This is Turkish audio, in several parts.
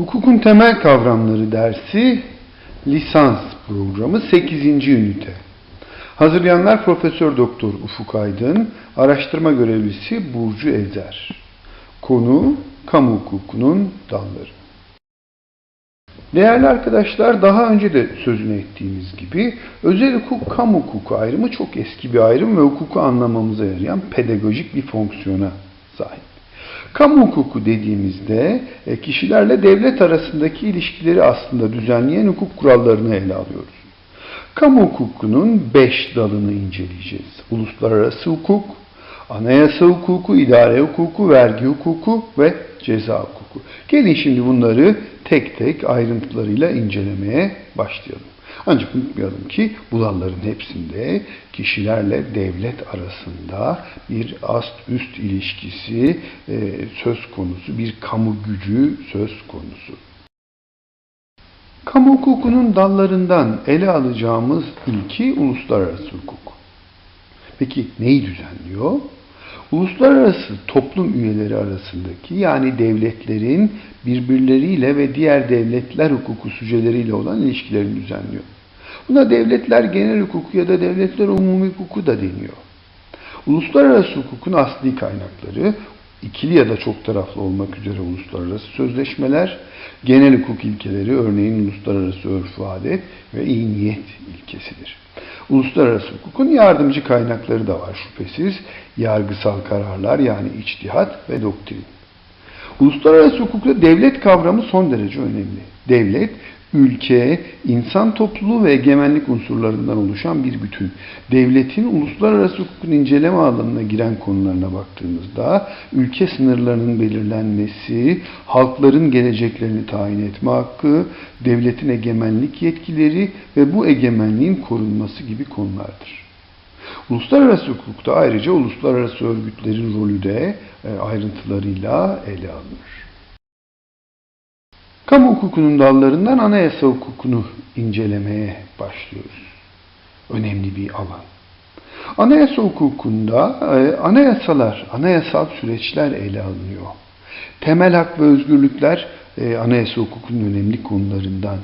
Hukukun temel kavramları dersi lisans programı 8. ünite. Hazırlayanlar Profesör Doktor Ufuk Aydın, araştırma görevlisi Burcu Ezer. Konu kamu hukukunun dalları. Değerli arkadaşlar daha önce de sözünü ettiğimiz gibi özel hukuk kamu hukuku ayrımı çok eski bir ayrım ve hukuku anlamamıza yarayan pedagojik bir fonksiyona sahip. Kamu hukuku dediğimizde e, kişilerle devlet arasındaki ilişkileri aslında düzenleyen hukuk kurallarını ele alıyoruz. Kamu hukukunun beş dalını inceleyeceğiz. Uluslararası hukuk, anayasa hukuku, idare hukuku, vergi hukuku ve ceza hukuku. Gelin şimdi bunları tek tek ayrıntılarıyla incelemeye başlayalım. Ancak unutmayalım ki bu dalların hepsinde kişilerle devlet arasında bir ast-üst ilişkisi e, söz konusu, bir kamu gücü söz konusu. Kamu hukukunun dallarından ele alacağımız ilki uluslararası hukuk. Peki neyi düzenliyor? Uluslararası toplum üyeleri arasındaki yani devletlerin birbirleriyle ve diğer devletler hukuku süceleriyle olan ilişkilerini düzenliyor. Buna devletler genel hukuku ya da devletler umumi hukuku da deniyor. Uluslararası hukukun asli kaynakları ikili ya da çok taraflı olmak üzere uluslararası sözleşmeler, genel hukuk ilkeleri örneğin uluslararası örf adet ve iyi niyet ilkesidir. Uluslararası hukukun yardımcı kaynakları da var şüphesiz. Yargısal kararlar yani içtihat ve doktrin. Uluslararası hukukta devlet kavramı son derece önemli. Devlet, ülke, insan topluluğu ve egemenlik unsurlarından oluşan bir bütün. Devletin uluslararası hukukun inceleme alanına giren konularına baktığımızda ülke sınırlarının belirlenmesi, halkların geleceklerini tayin etme hakkı, devletin egemenlik yetkileri ve bu egemenliğin korunması gibi konulardır. Uluslararası hukukta ayrıca uluslararası örgütlerin rolü de e, ayrıntılarıyla ele alınır. Kamu hukukunun dallarından anayasa hukukunu incelemeye başlıyoruz. Önemli bir alan. Anayasa hukukunda e, anayasalar, anayasal süreçler ele alınıyor. Temel hak ve özgürlükler e, anayasa hukukunun önemli konularından.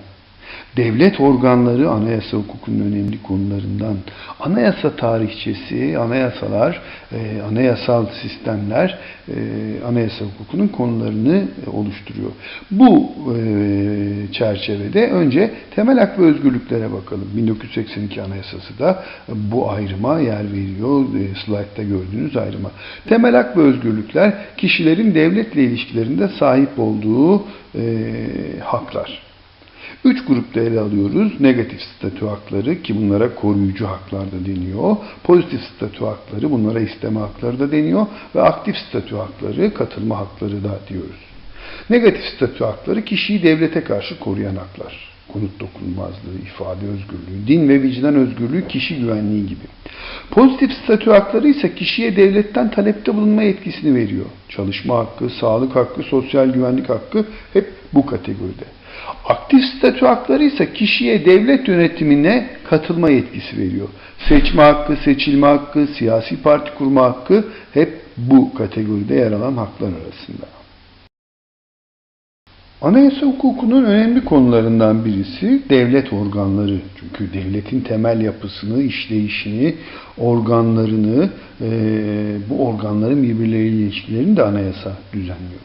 Devlet organları anayasa hukukunun önemli konularından. Anayasa tarihçesi, anayasalar, e, anayasal sistemler e, anayasa hukukunun konularını e, oluşturuyor. Bu e, çerçevede önce temel hak ve özgürlüklere bakalım. 1982 Anayasası da bu ayrıma yer veriyor. E, slaytta gördüğünüz ayrıma. Temel hak ve özgürlükler kişilerin devletle ilişkilerinde sahip olduğu haklar. Üç grupta ele alıyoruz. Negatif statü hakları ki bunlara koruyucu haklar da deniyor. Pozitif statü hakları bunlara isteme hakları da deniyor. Ve aktif statü hakları katılma hakları da diyoruz. Negatif statü hakları kişiyi devlete karşı koruyan haklar. Konut dokunulmazlığı, ifade özgürlüğü, din ve vicdan özgürlüğü, kişi güvenliği gibi. Pozitif statü hakları ise kişiye devletten talepte bulunma yetkisini veriyor. Çalışma hakkı, sağlık hakkı, sosyal güvenlik hakkı hep bu kategoride. Aktif statü hakları ise kişiye devlet yönetimine katılma yetkisi veriyor. Seçme hakkı, seçilme hakkı, siyasi parti kurma hakkı hep bu kategoride yer alan haklar arasında. Anayasa hukukunun önemli konularından birisi devlet organları. Çünkü devletin temel yapısını, işleyişini, organlarını, bu organların birbirleriyle ilişkilerini de anayasa düzenliyor.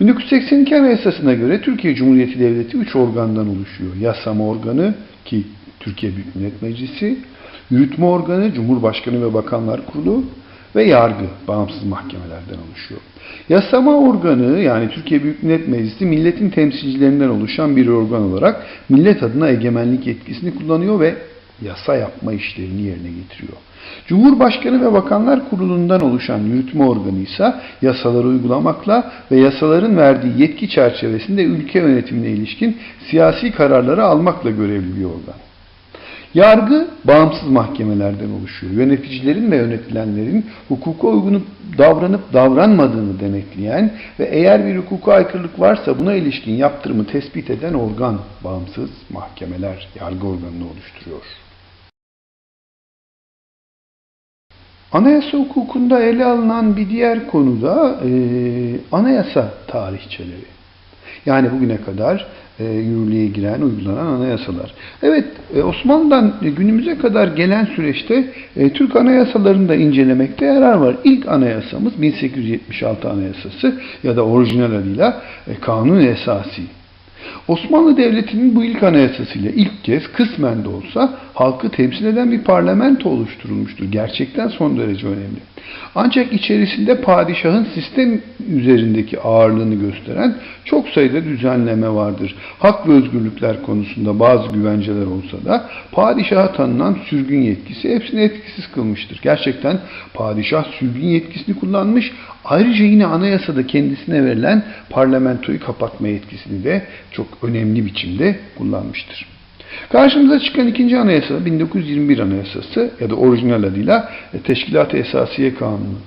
1982 Anayasası'na göre Türkiye Cumhuriyeti Devleti 3 organdan oluşuyor. Yasama organı ki Türkiye Büyük Millet Meclisi, yürütme organı Cumhurbaşkanı ve Bakanlar Kurulu ve yargı bağımsız mahkemelerden oluşuyor. Yasama organı yani Türkiye Büyük Millet Meclisi milletin temsilcilerinden oluşan bir organ olarak millet adına egemenlik yetkisini kullanıyor ve yasa yapma işlerini yerine getiriyor. Cumhurbaşkanı ve Bakanlar Kurulu'ndan oluşan yürütme organı ise yasaları uygulamakla ve yasaların verdiği yetki çerçevesinde ülke yönetimine ilişkin siyasi kararları almakla görevli bir organ. Yargı bağımsız mahkemelerden oluşuyor. Yöneticilerin ve yönetilenlerin hukuka uygun davranıp davranmadığını denetleyen ve eğer bir hukuka aykırılık varsa buna ilişkin yaptırımı tespit eden organ bağımsız mahkemeler yargı organını oluşturuyor. Anayasa hukukunda ele alınan bir diğer konu da e, anayasa tarihçeleri. Yani bugüne kadar e, yürürlüğe giren, uygulanan anayasalar. Evet, e, Osmanlı'dan e, günümüze kadar gelen süreçte e, Türk anayasalarını da incelemekte yarar var. İlk anayasamız 1876 Anayasası ya da orijinal adıyla e, Kanun Esası. Osmanlı Devleti'nin bu ilk anayasasıyla ilk kez kısmen de olsa halkı temsil eden bir parlamento oluşturulmuştur. Gerçekten son derece önemli. Ancak içerisinde padişahın sistem üzerindeki ağırlığını gösteren çok sayıda düzenleme vardır. Hak ve özgürlükler konusunda bazı güvenceler olsa da padişaha tanınan sürgün yetkisi hepsini etkisiz kılmıştır. Gerçekten padişah sürgün yetkisini kullanmış. Ayrıca yine anayasada kendisine verilen parlamentoyu kapatma yetkisini de çok önemli biçimde kullanmıştır. Karşımıza çıkan ikinci anayasa 1921 Anayasası ya da orijinal adıyla e, Teşkilat-ı Esasiye Kanunu.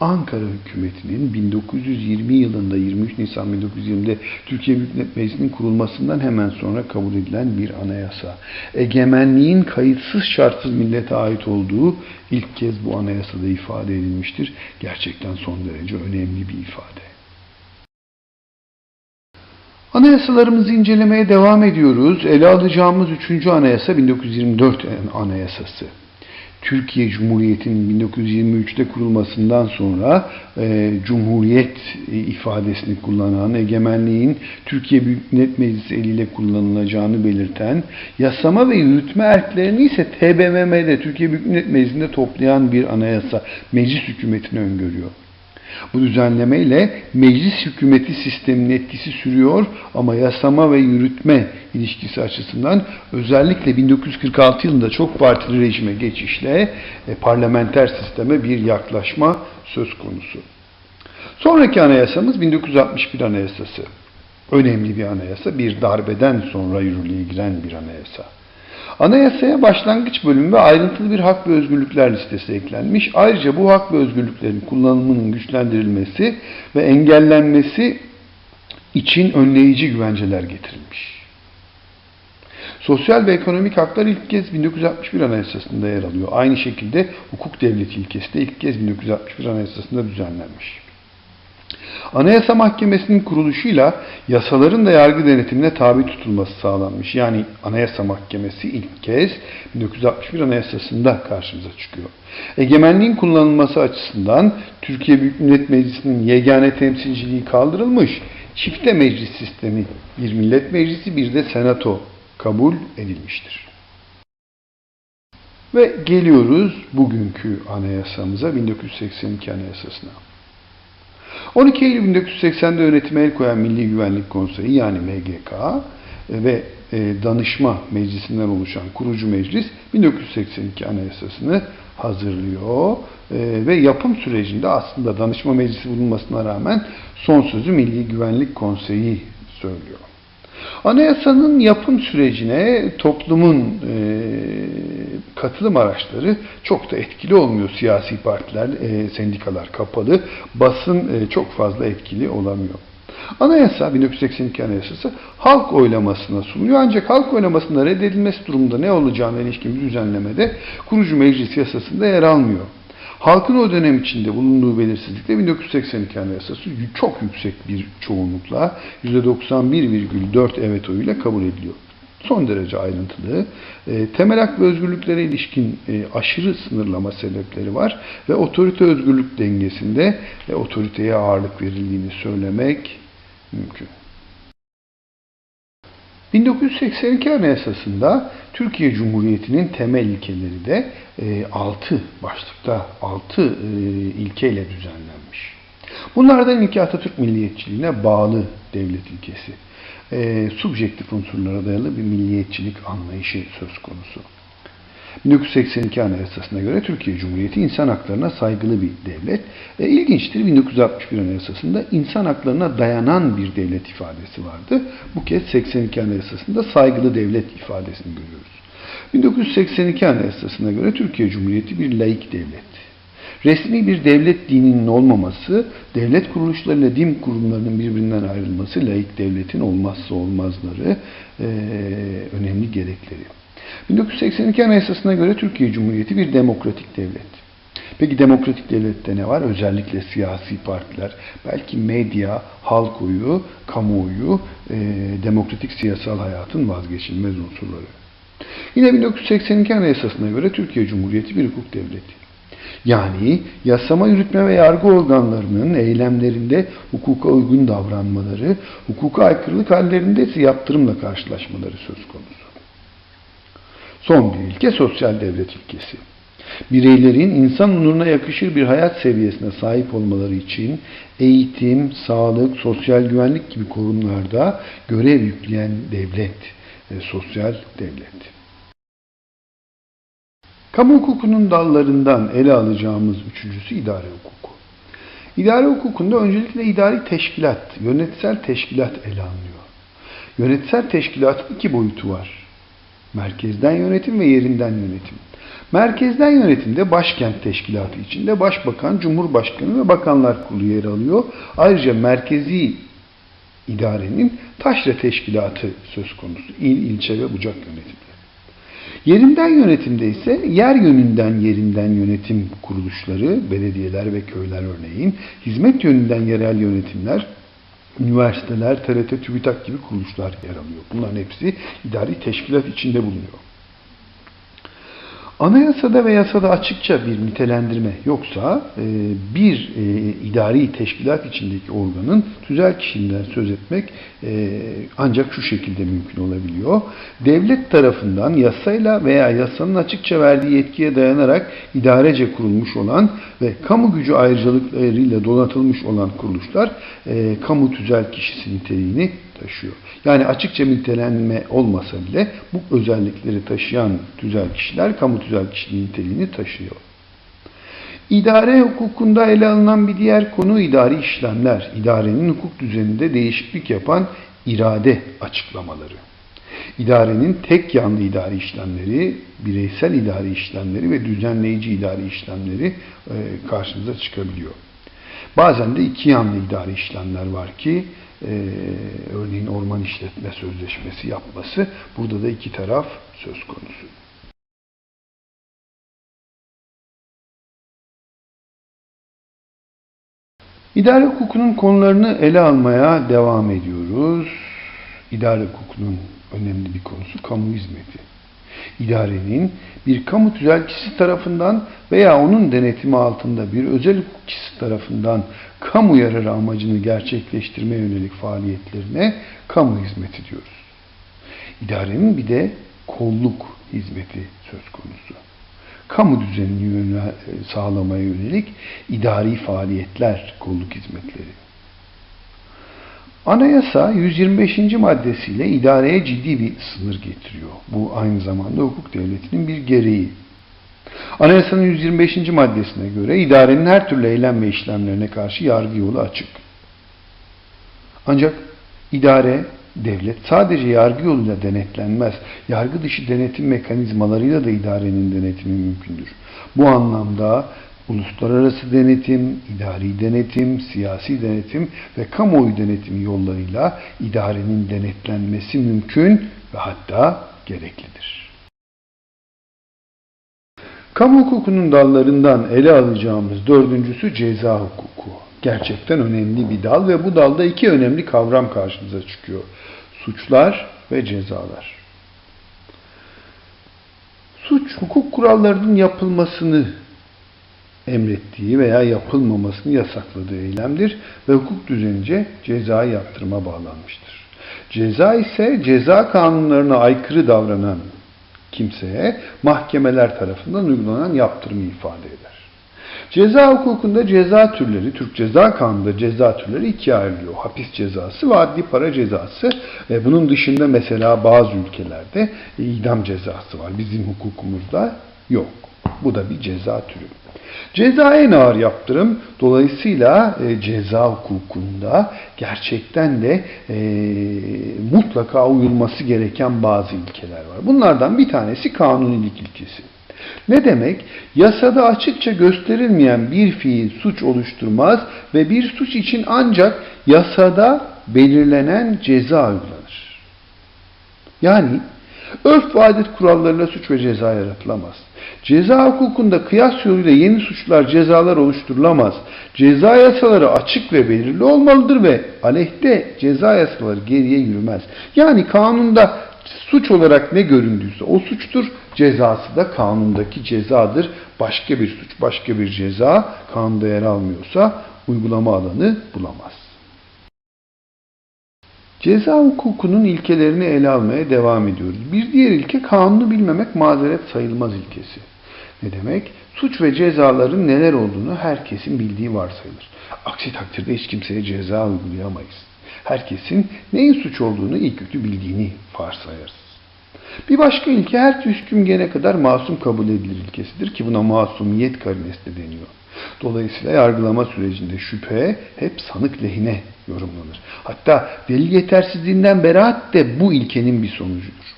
Ankara hükümetinin 1920 yılında 23 Nisan 1920'de Türkiye Büyük Millet Meclisi'nin kurulmasından hemen sonra kabul edilen bir anayasa. Egemenliğin kayıtsız şartsız millete ait olduğu ilk kez bu anayasada ifade edilmiştir. Gerçekten son derece önemli bir ifade. Anayasalarımızı incelemeye devam ediyoruz. Ele alacağımız üçüncü anayasa 1924 Anayasası. Türkiye Cumhuriyeti'nin 1923'te kurulmasından sonra e, Cumhuriyet ifadesini kullanan, egemenliğin Türkiye Büyük Millet Meclisi eliyle kullanılacağını belirten, yasama ve yürütme erklerini ise TBMM'de Türkiye Büyük Millet Meclisi'nde toplayan bir anayasa meclis hükümetini öngörüyor. Bu düzenlemeyle meclis hükümeti sisteminin etkisi sürüyor ama yasama ve yürütme ilişkisi açısından özellikle 1946 yılında çok partili rejime geçişle e, parlamenter sisteme bir yaklaşma söz konusu. Sonraki anayasamız 1961 Anayasası. Önemli bir anayasa, bir darbeden sonra yürürlüğe giren bir anayasa. Anayasaya başlangıç bölümü ve ayrıntılı bir hak ve özgürlükler listesi eklenmiş. Ayrıca bu hak ve özgürlüklerin kullanımının güçlendirilmesi ve engellenmesi için önleyici güvenceler getirilmiş. Sosyal ve ekonomik haklar ilk kez 1961 Anayasası'nda yer alıyor. Aynı şekilde hukuk devleti ilkesi de ilk kez 1961 Anayasası'nda düzenlenmiş. Anayasa Mahkemesi'nin kuruluşuyla yasaların da yargı denetimine tabi tutulması sağlanmış. Yani Anayasa Mahkemesi ilk kez 1961 Anayasası'nda karşımıza çıkıyor. Egemenliğin kullanılması açısından Türkiye Büyük Millet Meclisi'nin yegane temsilciliği kaldırılmış. Çifte meclis sistemi, bir millet meclisi bir de senato kabul edilmiştir. Ve geliyoruz bugünkü anayasamıza 1982 Anayasasına. 12 Eylül 1980'de yönetime el koyan Milli Güvenlik Konseyi yani MGK ve e, danışma meclisinden oluşan kurucu meclis 1982 Anayasası'nı hazırlıyor e, ve yapım sürecinde aslında danışma meclisi bulunmasına rağmen son sözü Milli Güvenlik Konseyi söylüyor. Anayasanın yapım sürecine toplumun e, katılım araçları çok da etkili olmuyor. Siyasi partiler, e, sendikalar kapalı, basın e, çok fazla etkili olamıyor. Anayasa 1982 Anayasası halk oylamasına sunuluyor. Ancak halk oylamasında reddedilmesi durumunda ne olacağına ilişkin bir düzenlemede kurucu meclis yasasında yer almıyor. Halkın o dönem içinde bulunduğu belirsizlikle 1982 Anayasası çok yüksek bir çoğunlukla %91,4 evet oyuyla kabul ediliyor. Son derece ayrıntılı, e, temel hak ve özgürlüklere ilişkin e, aşırı sınırlama sebepleri var ve otorite özgürlük dengesinde e, otoriteye ağırlık verildiğini söylemek mümkün. 1982 Anayasası'nda Türkiye Cumhuriyeti'nin temel ilkeleri de 6 e, başlıkta 6 e, ilkeyle düzenlenmiş. Bunlardan ilki Atatürk milliyetçiliğine bağlı devlet ilkesi. E, subjektif unsurlara dayalı bir milliyetçilik anlayışı söz konusu. 1982 Anayasası'na göre Türkiye Cumhuriyeti insan haklarına saygılı bir devlet. E, ilginçtir 1961 Anayasası'nda insan haklarına dayanan bir devlet ifadesi vardı. Bu kez 82 Anayasası'nda saygılı devlet ifadesini görüyoruz. 1982 Anayasası'na göre Türkiye Cumhuriyeti bir laik devlet. Resmi bir devlet dininin olmaması, devlet kuruluşlarıyla din kurumlarının birbirinden ayrılması laik devletin olmazsa olmazları, e, önemli gerekleri. 1982 Anayasası'na göre Türkiye Cumhuriyeti bir demokratik devlet. Peki demokratik devlette ne var? Özellikle siyasi partiler, belki medya, halk oyu, kamuoyu, e, demokratik siyasal hayatın vazgeçilmez unsurları. Yine 1982 Anayasası'na göre Türkiye Cumhuriyeti bir hukuk devleti. Yani yasama, yürütme ve yargı organlarının eylemlerinde hukuka uygun davranmaları, hukuka aykırılık hallerinde ise yaptırımla karşılaşmaları söz konusu. Son bir ilke sosyal devlet ilkesi. Bireylerin insan onuruna yakışır bir hayat seviyesine sahip olmaları için eğitim, sağlık, sosyal güvenlik gibi kurumlarda görev yükleyen devlet, e, sosyal devlet. Kamu hukukunun dallarından ele alacağımız üçüncüsü idare hukuku. İdare hukukunda öncelikle idari teşkilat, yönetsel teşkilat ele alınıyor. Yönetsel teşkilatın iki boyutu var. Merkezden yönetim ve yerinden yönetim. Merkezden yönetimde başkent teşkilatı içinde başbakan, cumhurbaşkanı ve bakanlar kurulu yer alıyor. Ayrıca merkezi idarenin taşra teşkilatı söz konusu. İl, ilçe ve bucak yönetimleri. Yerinden yönetimde ise yer yönünden yerinden yönetim kuruluşları, belediyeler ve köyler örneğin, hizmet yönünden yerel yönetimler, üniversiteler, TRT, TÜBİTAK gibi kuruluşlar yer alıyor. Bunların hepsi idari teşkilat içinde bulunuyor. Anayasada ve yasada açıkça bir nitelendirme yoksa e, bir e, idari teşkilat içindeki organın tüzel kişiliğinden söz etmek e, ancak şu şekilde mümkün olabiliyor. Devlet tarafından yasayla veya yasanın açıkça verdiği yetkiye dayanarak idarece kurulmuş olan ve kamu gücü ayrıcalıklarıyla donatılmış olan kuruluşlar kamu tüzel kişisi niteliğini taşıyor. Yani açıkça nitelenme olmasa bile bu özellikleri taşıyan tüzel kişiler kamu tüzel kişiliği niteliğini taşıyor. İdare hukukunda ele alınan bir diğer konu idari işlemler. İdarenin hukuk düzeninde değişiklik yapan irade açıklamaları. İdarenin tek yanlı idari işlemleri, bireysel idari işlemleri ve düzenleyici idari işlemleri e, karşımıza çıkabiliyor. Bazen de iki yanlı idari işlemler var ki e, örneğin orman işletme sözleşmesi yapması burada da iki taraf söz konusu. İdare hukukunun konularını ele almaya devam ediyoruz. İdare hukukunun önemli bir konusu kamu hizmeti. İdarenin bir kamu tüzelcisi tarafından veya onun denetimi altında bir özel hukukçisi tarafından kamu yararı amacını gerçekleştirme yönelik faaliyetlerine kamu hizmeti diyoruz. İdarenin bir de kolluk hizmeti söz konusu. Kamu düzenini sağlamaya yönelik idari faaliyetler, kolluk hizmetleri. Anayasa 125. maddesiyle idareye ciddi bir sınır getiriyor. Bu aynı zamanda hukuk devletinin bir gereği. Anayasanın 125. maddesine göre idarenin her türlü eylem ve işlemlerine karşı yargı yolu açık. Ancak idare, devlet sadece yargı yoluyla denetlenmez. Yargı dışı denetim mekanizmalarıyla da idarenin denetimi mümkündür. Bu anlamda uluslararası denetim, idari denetim, siyasi denetim ve kamuoyu denetimi yollarıyla idarenin denetlenmesi mümkün ve hatta gereklidir. Kamu hukukunun dallarından ele alacağımız dördüncüsü ceza hukuku. Gerçekten önemli bir dal ve bu dalda iki önemli kavram karşımıza çıkıyor. Suçlar ve cezalar. Suç, hukuk kurallarının yapılmasını emrettiği veya yapılmamasını yasakladığı eylemdir ve hukuk düzenince cezai yaptırıma bağlanmıştır. Ceza ise ceza kanunlarına aykırı davranan kimseye mahkemeler tarafından uygulanan yaptırımı ifade eder. Ceza hukukunda ceza türleri, Türk Ceza Kanunu'nda ceza türleri ikiye ayrılıyor. Hapis cezası ve adli para cezası. E, bunun dışında mesela bazı ülkelerde idam cezası var. Bizim hukukumuzda yok. Bu da bir ceza türü. Ceza en ağır yaptırım. Dolayısıyla e, ceza hukukunda gerçekten de e, mutlaka uyulması gereken bazı ilkeler var. Bunlardan bir tanesi kanunilik ilkesi. Ne demek? Yasada açıkça gösterilmeyen bir fiil suç oluşturmaz ve bir suç için ancak yasada belirlenen ceza uygulanır. Yani örf ve adet kurallarıyla suç ve ceza yaratılamaz. Ceza hukukunda kıyas yoluyla yeni suçlar cezalar oluşturulamaz. Ceza yasaları açık ve belirli olmalıdır ve aleyhte ceza yasaları geriye yürümez. Yani kanunda suç olarak ne göründüyse o suçtur. Cezası da kanundaki cezadır. Başka bir suç, başka bir ceza kanunda yer almıyorsa uygulama alanı bulamaz. Ceza hukukunun ilkelerini ele almaya devam ediyoruz. Bir diğer ilke kanunu bilmemek mazeret sayılmaz ilkesi. Ne demek? Suç ve cezaların neler olduğunu herkesin bildiği varsayılır. Aksi takdirde hiç kimseye ceza uygulayamayız. Herkesin neyin suç olduğunu iyi kötü bildiğini varsayarız. Bir başka ilke her hüküm gene kadar masum kabul edilir ilkesidir ki buna masumiyet karinesi de deniyor. Dolayısıyla yargılama sürecinde şüphe hep sanık lehine yorumlanır. Hatta delil yetersizliğinden beraat de bu ilkenin bir sonucudur.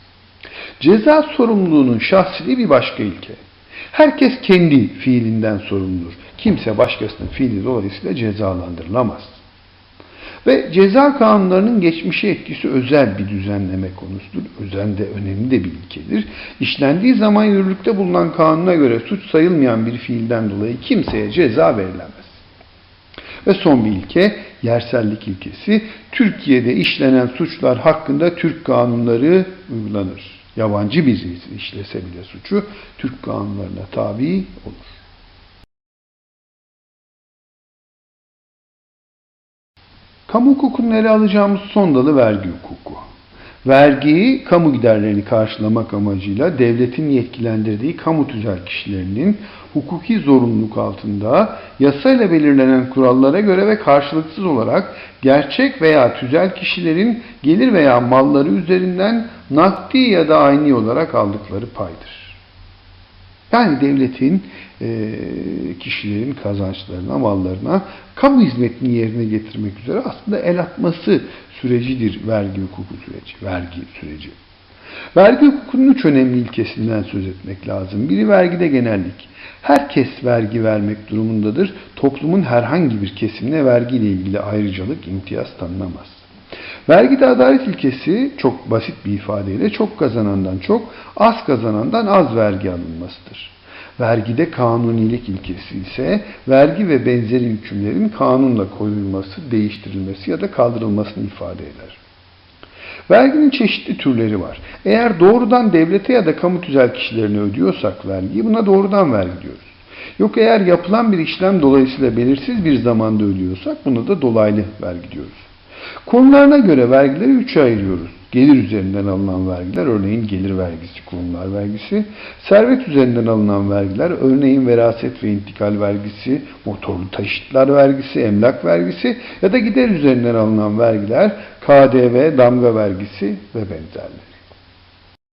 Ceza sorumluluğunun şahsiliği bir başka ilke. Herkes kendi fiilinden sorumludur. Kimse başkasının fiili dolayısıyla cezalandırılamaz. Ve ceza kanunlarının geçmişe etkisi özel bir düzenleme konusudur. Özen de önemli de bir ilkedir. İşlendiği zaman yürürlükte bulunan kanuna göre suç sayılmayan bir fiilden dolayı kimseye ceza verilemez. Ve son bir ilke, yersellik ilkesi. Türkiye'de işlenen suçlar hakkında Türk kanunları uygulanır. Yabancı birisi işlese bile suçu Türk kanunlarına tabi olur. Kamu hukukunun ele alacağımız son dalı vergi hukuku. Vergiyi kamu giderlerini karşılamak amacıyla devletin yetkilendirdiği kamu tüzel kişilerinin hukuki zorunluluk altında yasayla belirlenen kurallara göre ve karşılıksız olarak gerçek veya tüzel kişilerin gelir veya malları üzerinden nakdi ya da aynı olarak aldıkları paydır. Yani devletin e, kişilerin kazançlarına, mallarına kamu hizmetini yerine getirmek üzere aslında el atması sürecidir vergi hukuku süreci, vergi süreci. Vergi hukukunun üç önemli ilkesinden söz etmek lazım. Biri vergide genellik. Herkes vergi vermek durumundadır. Toplumun herhangi bir kesimine vergiyle ilgili ayrıcalık, imtiyaz tanınamaz. Vergide adalet ilkesi çok basit bir ifadeyle çok kazanandan çok, az kazanandan az vergi alınmasıdır. Vergide kanunilik ilkesi ise vergi ve benzeri hükümlerin kanunla koyulması, değiştirilmesi ya da kaldırılmasını ifade eder. Verginin çeşitli türleri var. Eğer doğrudan devlete ya da kamu tüzel kişilerine ödüyorsak vergiyi buna doğrudan vergi diyoruz. Yok eğer yapılan bir işlem dolayısıyla belirsiz bir zamanda ödüyorsak buna da dolaylı vergi diyoruz. Konularına göre vergileri üçe ayırıyoruz. Gelir üzerinden alınan vergiler, örneğin gelir vergisi, kurumlar vergisi. Servet üzerinden alınan vergiler, örneğin veraset ve intikal vergisi, motorlu taşıtlar vergisi, emlak vergisi ya da gider üzerinden alınan vergiler, KDV, damga vergisi ve benzerleri.